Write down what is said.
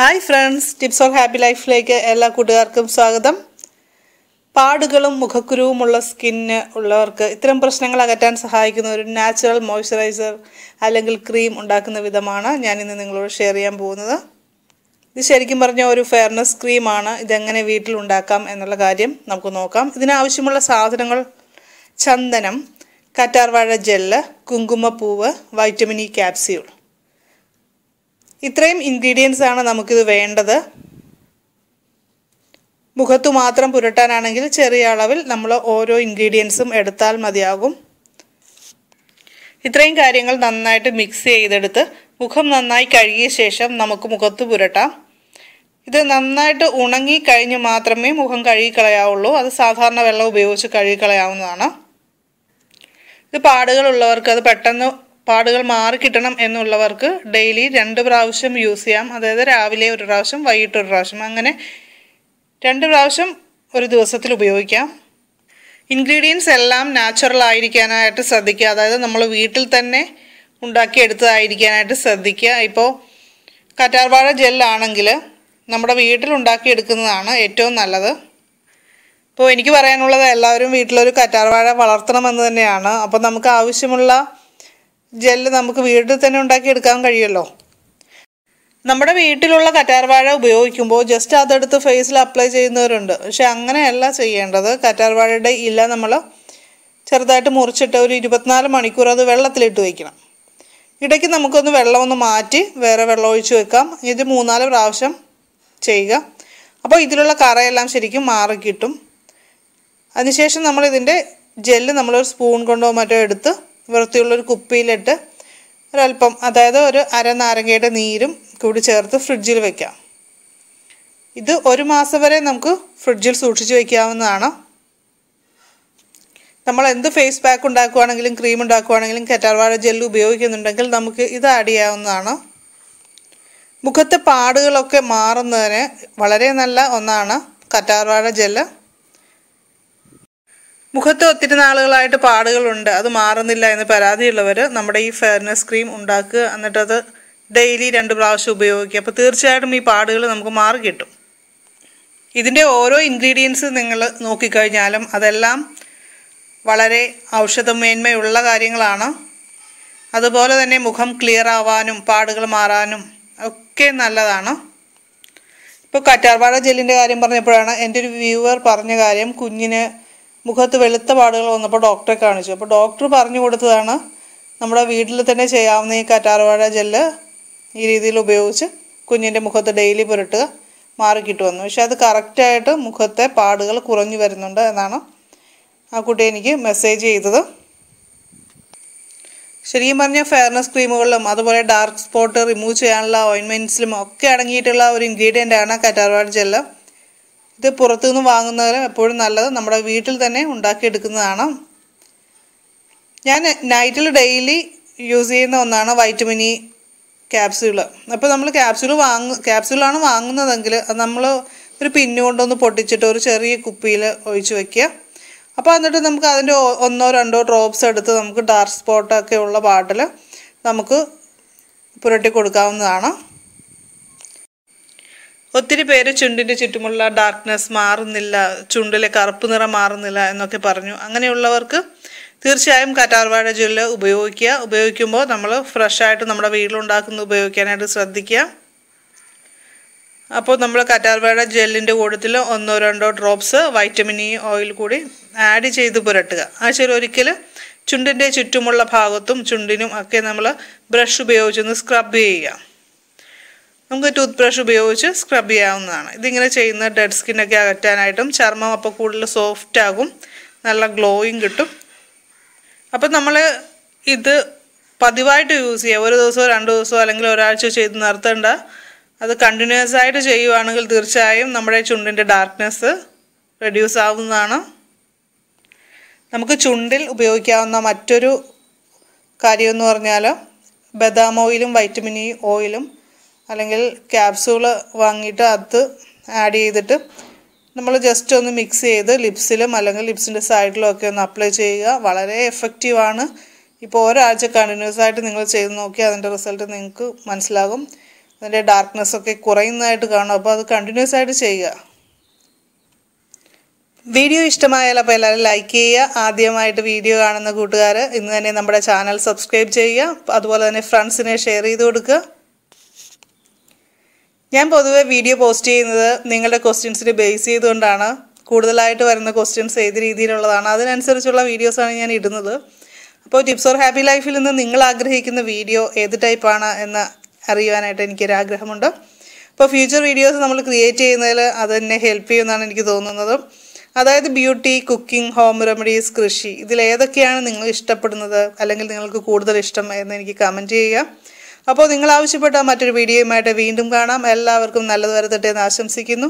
Hi friends tips of happy ലൈഫിലേക്ക് എല്ലാ കൂട്ടുകാർക്കും സ്വാഗതം. പാടുകളും മുഖക്കുരുവുമുള്ള സ്കിന്ന് ഉള്ളവർക്ക് ഇത്തരം പ്രശ്നങ്ങൾ അകറ്റാൻ സഹായിക്കുന്ന ഒരു നാച്ചുറൽ മോയ്സ്ചറൈസർ അല്ലെങ്കിൽ ക്രീം ഉണ്ടാക്കുന്ന വിധമാണ് ഞാൻ ഇന്ന് നിങ്ങളോട് ഷെയർ ചെയ്യാൻ പോകുന്നത്. ഇത് ശരിക്കും പറഞ്ഞ ഒരു ഫെയർനെസ് ക്രീമാണ് ഇതെങ്ങനെ വീട്ടിൽ ഉണ്ടാക്കാം എന്നുള്ള കാര്യം നമുക്ക് നോക്കാം. ഇതിനാവശ്യമുള്ള സാധനങ്ങൾ ചന്ദനം കറ്റാർവാഴ ജെല്ല് കുങ്കുമപ്പൂവ് വൈറ്റമിൻ ഇ ക്യാപ്സ്യൂൾ ഇത്രയും ഇൻഗ്രീഡിയൻസ് ആണ് നമുക്കിത് വേണ്ടത്. മുഖത്തു മാത്രം പുരട്ടാനാണെങ്കിൽ ചെറിയ അളവിൽ നമ്മൾ ഓരോ ഇൻഗ്രീഡിയൻസും എടുത്താൽ മതിയാകും. ഇത്രയും കാര്യങ്ങൾ നന്നായിട്ട് മിക്സ് ചെയ്തെടുത്ത് മുഖം നന്നായി കഴുകിയ ശേഷം നമുക്ക് മുഖത്ത് പുരട്ടാം. ഇത് നന്നായിട്ട് ഉണങ്ങി കഴിഞ്ഞ് മാത്രമേ മുഖം കഴുകിക്കളയാവുള്ളൂ. അത് സാധാരണ വെള്ളം ഉപയോഗിച്ച് കഴുകിക്കളയാവുന്നതാണ്. ഇത് പാടുകളുള്ളവർക്ക് അത് പെട്ടെന്ന് പാടുകൾ മാറി കിട്ടണം എന്നുള്ളവർക്ക് ഡെയിലി രണ്ട് പ്രാവശ്യം യൂസ് ചെയ്യാം. അതായത് രാവിലെ ഒരു പ്രാവശ്യം വൈകിട്ട് ഒരു പ്രാവശ്യം. അങ്ങനെ രണ്ട് പ്രാവശ്യം ഒരു ദിവസത്തിൽ ഉപയോഗിക്കാം. ഇൻഗ്രീഡിയൻസ് എല്ലാം നാച്ചുറൽ ആയിരിക്കാനായിട്ട് ശ്രദ്ധിക്കുക. അതായത് നമ്മൾ വീട്ടിൽ തന്നെ ഉണ്ടാക്കിയെടുത്തതായിരിക്കാനായിട്ട് ശ്രദ്ധിക്കുക. ഇപ്പോൾ കറ്റാർവാഴ ജെല്ലാണെങ്കിൽ നമ്മുടെ വീട്ടിൽ ഉണ്ടാക്കിയെടുക്കുന്നതാണ് ഏറ്റവും നല്ലത്. ഇപ്പോൾ എനിക്ക് പറയാനുള്ളത് എല്ലാവരും വീട്ടിലൊരു കറ്റാർവാഴ വളർത്തണമെന്ന് തന്നെയാണ്. അപ്പോൾ നമുക്ക് ആവശ്യമുള്ള ജെല്ല് നമുക്ക് വീട്ടിൽ തന്നെ ഉണ്ടാക്കിയെടുക്കാൻ കഴിയുമല്ലോ. നമ്മുടെ വീട്ടിലുള്ള കറ്റാർവാഴ ഉപയോഗിക്കുമ്പോൾ ജസ്റ്റ് അതെടുത്ത് ഫേസിൽ അപ്ലൈ ചെയ്യുന്നവരുണ്ട്. പക്ഷെ അങ്ങനെയല്ല ചെയ്യേണ്ടത്. കറ്റാർവാഴയുടെ ഇല നമ്മൾ ചെറുതായിട്ട് മുറിച്ചിട്ട് ഒരു ഇരുപത്തിനാല് മണിക്കൂർ അത് വെള്ളത്തിലിട്ട് വയ്ക്കണം ഇടയ്ക്ക് നമുക്കൊന്ന് വെള്ളം ഒന്ന് മാറ്റി വേറെ വെള്ളം ഒഴിച്ച് വെക്കാം. ഇത് മൂന്നാൽ പ്രാവശ്യം ചെയ്യുക. അപ്പോൾ ഇതിലുള്ള കറയെല്ലാം ശരിക്കും മാറി കിട്ടും. അതിനുശേഷം നമ്മളിതിന്റെ ജെല്ല് നമ്മളൊരു സ്പൂൺ കൊണ്ടോ മറ്റോ എടുത്ത് വൃത്തിയുള്ളൊരു കുപ്പിയിലിട്ട് ഒരല്പം അതായത് ഒരു അര നാരങ്ങയുടെ നീരും കൂടി ചേർത്ത് ഫ്രിഡ്ജിൽ വയ്ക്കാം ഇത് ഒരു മാസം വരെ നമുക്ക് ഫ്രിഡ്ജിൽ സൂക്ഷിച്ച് വയ്ക്കാവുന്നതാണ് നമ്മൾ എന്ത് ഫേസ് പാക്ക് ഉണ്ടാക്കുവാണെങ്കിലും ക്രീം ഉണ്ടാക്കുവാണെങ്കിലും കറ്റാർവാഴ ജെൽ ഉപയോഗിക്കുന്നുണ്ടെങ്കിൽ നമുക്ക് ഇത് ആഡ് ചെയ്യാവുന്നതാണ്. മുഖത്തെ പാടുകളൊക്കെ മാറുന്നതിന് വളരെ നല്ല ഒന്നാണ് കറ്റാർവാഴ ജെല്ല് മുഖത്ത് ഒത്തിരി നാളുകളായിട്ട് പാടുകളുണ്ട്. അത് മാറുന്നില്ല എന്ന് പരാതിയുള്ളവർ നമ്മുടെ ഈ ഫെയർനെസ് ക്രീം ഉണ്ടാക്കുക. എന്നിട്ടത് ഡെയിലി രണ്ട് പ്രാവശ്യം ഉപയോഗിക്കുക. അപ്പോൾ തീർച്ചയായിട്ടും ഈ പാടുകൾ നമുക്ക് മാറി കിട്ടും. ഇതിന്റെ ഓരോ ഇൻഗ്രീഡിയൻസ് നിങ്ങൾ നോക്കിക്കഴിഞ്ഞാലും അതെല്ലാം വളരെ ഔഷധമേന്മയുള്ള കാര്യങ്ങളാണ്. അതുപോലെ തന്നെ മുഖം ക്ലിയർ ആവാനും പാടുകൾ മാറാനും ഒക്കെ നല്ലതാണ്. ഇപ്പോൾ കറ്റാർവാഴ ജെല്ലിന്റെ കാര്യം പറഞ്ഞപ്പോഴാണ് എന്റെ ഒരു വ്യൂവർ പറഞ്ഞ കാര്യം കുഞ്ഞിന് മുഖത്ത് വെളുത്ത പാടുകൾ വന്നപ്പോൾ ഡോക്ടറെ കാണിച്ചു. അപ്പോൾ ഡോക്ടർ പറഞ്ഞു കൊടുത്തതാണ് നമ്മുടെ വീട്ടിൽ തന്നെ ചെയ്യാവുന്ന ഈ കറ്റാർവാഴ ജെല്ല് ഈ രീതിയിൽ ഉപയോഗിച്ച് കുഞ്ഞിന്റെ മുഖത്ത് ഡെയിലി പുരട്ടുക മാറിക്കിട്ട് വന്നു പക്ഷേ അത് കറക്റ്റായിട്ട് മുഖത്തെ പാടുകൾ കുറഞ്ഞു വരുന്നുണ്ട് എന്നാണ് ആ കുട്ടി എനിക്ക് മെസ്സേജ് ചെയ്തത്. ശരിക്കും പറഞ്ഞാൽ ഫെയർനെസ് ക്രീമുകളിലും അതുപോലെ ഡാർക്ക് സ്പോട്ട് റിമൂവ് ചെയ്യാനുള്ള ഓയിൻമെന്റ്സിലും ഒക്കെ അടങ്ങിയിട്ടുള്ള ഒരു ഇൻഗ്രീഡിയന്റ് ആണ് കറ്റാർവാഴ ജെല്ല്. ഇത് പുറത്തുനിന്ന് വാങ്ങുന്നതിലും എപ്പോഴും നല്ലത് നമ്മുടെ വീട്ടിൽ തന്നെ ഉണ്ടാക്കിയെടുക്കുന്നതാണ്. ഞാൻ നൈറ്റിൽ ഡെയിലി യൂസ് ചെയ്യുന്ന ഒന്നാണ് വൈറ്റമിൻ ഇ ക്യാപ്സ്യൂൾ അപ്പോൾ നമ്മൾ ക്യാപ്സ്യൂൾ വാങ്ങ ക്യാപ്സ്യൂളാണ് വാങ്ങുന്നതെങ്കിൽ അത് നമ്മൾ ഒരു പിന്നു കൊണ്ടൊന്ന് പൊട്ടിച്ചിട്ട് ഒരു ചെറിയ കുപ്പിയിൽ ഒഴിച്ച് വെക്കുക. അപ്പോൾ എന്നിട്ട് നമുക്ക് അതിന്റെ ഒന്നോ രണ്ടോ ഡ്രോപ്സ് എടുത്ത് നമുക്ക് ഡാർക്ക് സ്പോട്ടൊക്കെ ഉള്ള പാട്ടിൽ നമുക്ക് പുരട്ടി കൊടുക്കാവുന്നതാണ്. ഒത്തിരി പേര് ചുണ്ടിന്റെ ചുറ്റുമുള്ള ഡാർക്ക്നെസ് മാറുന്നില്ല ചുണ്ടിലെ കറുപ്പ് നിറം മാറുന്നില്ല എന്നൊക്കെ പറഞ്ഞു. അങ്ങനെയുള്ളവർക്ക് തീർച്ചയായും കറ്റാർവാഴ ജെല്ല് ഉപയോഗിക്കുക. ഉപയോഗിക്കുമ്പോൾ നമ്മൾ ഫ്രഷായിട്ട് നമ്മുടെ വീട്ടിലുണ്ടാക്കുന്നത് ഉപയോഗിക്കാനായിട്ട് ശ്രദ്ധിക്കുക. അപ്പോൾ നമ്മൾ കറ്റാർവാഴ ജെല്ലിന്റെ കൂട്ടത്തിൽ ഒന്നോ രണ്ടോ ഡ്രോപ്സ് വൈറ്റമിൻ ഇ ഓയിൽ കൂടി ആഡ് ചെയ്ത് പുരട്ടുക. ആഴ്ചയിൽ ഒരിക്കൽ ചുണ്ടിന്റെ ചുറ്റുമുള്ള ഭാഗത്തും ചുണ്ടിനും ഒക്കെ നമ്മൾ ബ്രഷ് ഉപയോഗിച്ചൊന്ന് സ്ക്രബ് ചെയ്യുക. നമുക്ക് ടൂത്ത് ബ്രഷ് ഉപയോഗിച്ച് സ്ക്രബ് ചെയ്യാവുന്നതാണ്. ഇതിങ്ങനെ ചെയ്യുന്ന ഡെഡ് സ്കിന്നൊക്കെ അകറ്റാനായിട്ടും ചർമ്മം അപ്പോൾ കൂടുതൽ സോഫ്റ്റ് ആകും നല്ല ഗ്ലോയിങ് കിട്ടും. അപ്പം നമ്മൾ ഇത് പതിവായിട്ട് യൂസ് ചെയ്യുക ഒരു ദിവസമോ രണ്ട് ദിവസമോ അല്ലെങ്കിൽ ഒരാഴ്ച ചെയ്ത് നിർത്തേണ്ട. അത് കണ്ടിന്യൂസ് ആയിട്ട് ചെയ്യുവാണെങ്കിൽ തീർച്ചയായും നമ്മുടെ ചുണ്ടിന്റെ ഡാർക്ക്നെസ് റെഡ്യൂസ് ആവുന്നതാണ്. നമുക്ക് ചുണ്ടിൽ ഉപയോഗിക്കാവുന്ന മറ്റൊരു കാര്യമെന്ന് പറഞ്ഞാൽ ബദാം ഓയിലും വൈറ്റമിൻ ഇ ഓയിലും അല്ലെങ്കിൽ ക്യാപ്സൂൾ വാങ്ങിയിട്ട് അത് ആഡ് ചെയ്തിട്ട് നമ്മൾ ജസ്റ്റ് ഒന്ന് മിക്സ് ചെയ്ത് ലിപ്സിലും അല്ലെങ്കിൽ ലിപ്സിന്റെ സൈഡിലും ഒക്കെ ഒന്ന് അപ്ലൈ ചെയ്യുക. വളരെ എഫക്റ്റീവാണ് ഇപ്പോൾ ഒരാഴ്ച കണ്ടിന്യൂസ് ആയിട്ട് നിങ്ങൾ ചെയ്ത് നോക്കി അതിന്റെ റിസൾട്ട് നിങ്ങൾക്ക് മനസ്സിലാകും. അതിന്റെ ഡാർക്ക്നെസ് ഒക്കെ കുറയുന്നതായിട്ട് കാണും. അപ്പോൾ അത് കണ്ടിന്യൂസ് ആയിട്ട് ചെയ്യുക. വീഡിയോ ഇഷ്ടമായാൽ അപ്പോൾ എല്ലാവരും ലൈക്ക് ചെയ്യുക. ആദ്യമായിട്ട് വീഡിയോ കാണുന്ന കൂട്ടുകാർ ഇന്ന് തന്നെ നമ്മുടെ ചാനൽ സബ്സ്ക്രൈബ് ചെയ്യുക. അതുപോലെ തന്നെ ഫ്രണ്ട്സിനെ ഷെയർ ചെയ്ത് കൊടുക്കുക. ഞാൻ പൊതുവെ വീഡിയോ പോസ്റ്റ് ചെയ്യുന്നത് നിങ്ങളുടെ ക്വസ്റ്റ്യൻസിനെ ബേസ് ചെയ്തുകൊണ്ടാണ്. കൂടുതലായിട്ട് വരുന്ന ക്വസ്റ്റ്യൻസ് ഏത് രീതിയിലുള്ളതാണ്. അതിനനുസരിച്ചുള്ള വീഡിയോസാണ് ഞാൻ ഇടുന്നത്. അപ്പോൾ ടിപ്സ് ഓർ ഹാപ്പി ലൈഫിൽ നിന്ന് നിങ്ങൾ ആഗ്രഹിക്കുന്ന വീഡിയോ ഏത് ടൈപ്പാണ് എന്ന് അറിയുവാനായിട്ട് എനിക്കൊരാഗ്രഹമുണ്ട്. അപ്പോൾ ഫ്യൂച്ചർ വീഡിയോസ് നമ്മൾ ക്രിയേറ്റ് ചെയ്യുന്നതിൽ അത് എന്നെ ഹെൽപ്പ് ചെയ്യുമെന്നാണ് എനിക്ക് തോന്നുന്നത്. അതായത് ബ്യൂട്ടി കുക്കിംഗ് ഹോം റെമഡീസ് കൃഷി ഇതിലേതൊക്കെയാണ് നിങ്ങൾ ഇഷ്ടപ്പെടുന്നത്? അല്ലെങ്കിൽ നിങ്ങൾക്ക് കൂടുതൽ ഇഷ്ടം എന്ന് എനിക്ക് കമന്റ് ചെയ്യുക. അപ്പോൾ നിങ്ങൾ ആവശ്യപ്പെട്ട മറ്റൊരു വീഡിയോയുമായിട്ട് വീണ്ടും കാണാം. എല്ലാവർക്കും നല്ലത് വരത്തട്ടെ എന്ന് ആശംസിക്കുന്നു.